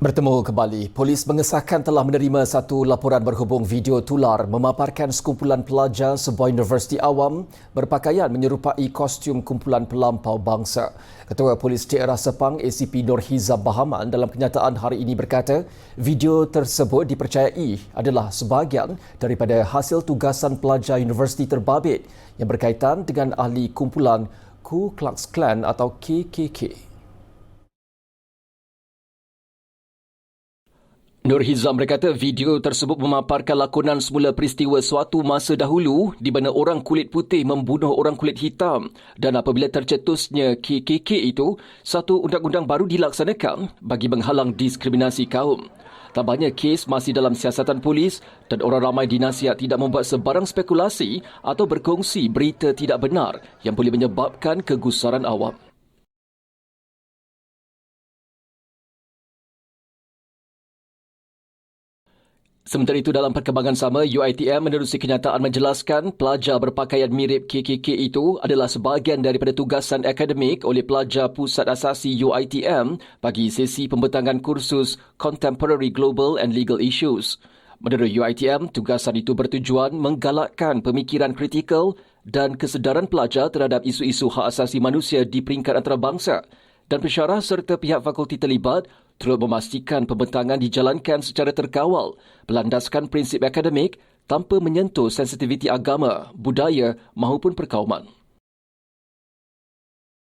Bertemu kembali, polis mengesahkan telah menerima satu laporan berhubung video tular memaparkan sekumpulan pelajar sebuah universiti awam berpakaian menyerupai kostum kumpulan pelampau bangsa. Ketua Polis Daerah Sepang ACP Nur Hizab Bahaman dalam kenyataan hari ini berkata, video tersebut dipercayai adalah sebahagian daripada hasil tugasan pelajar universiti terbabit yang berkaitan dengan ahli kumpulan Ku Klux Klan atau KKK. Nur Hizam berkata video tersebut memaparkan lakonan semula peristiwa suatu masa dahulu di mana orang kulit putih membunuh orang kulit hitam dan apabila tercetusnya KKK itu, satu undang-undang baru dilaksanakan bagi menghalang diskriminasi kaum. Tambahnya kes masih dalam siasatan polis dan orang ramai dinasihat tidak membuat sebarang spekulasi atau berkongsi berita tidak benar yang boleh menyebabkan kegusaran awam. Sementara itu dalam perkembangan sama, UITM menerusi kenyataan menjelaskan pelajar berpakaian mirip KKK itu adalah sebahagian daripada tugasan akademik oleh pelajar Pusat Asasi UITM bagi sesi pembentangan kursus Contemporary Global and Legal Issues. Menurut UITM, tugasan itu bertujuan menggalakkan pemikiran kritikal dan kesedaran pelajar terhadap isu-isu hak asasi manusia di peringkat antarabangsa dan pensyarah serta pihak fakulti terlibat turut memastikan pembentangan dijalankan secara terkawal berlandaskan prinsip akademik tanpa menyentuh sensitiviti agama, budaya maupun perkauman.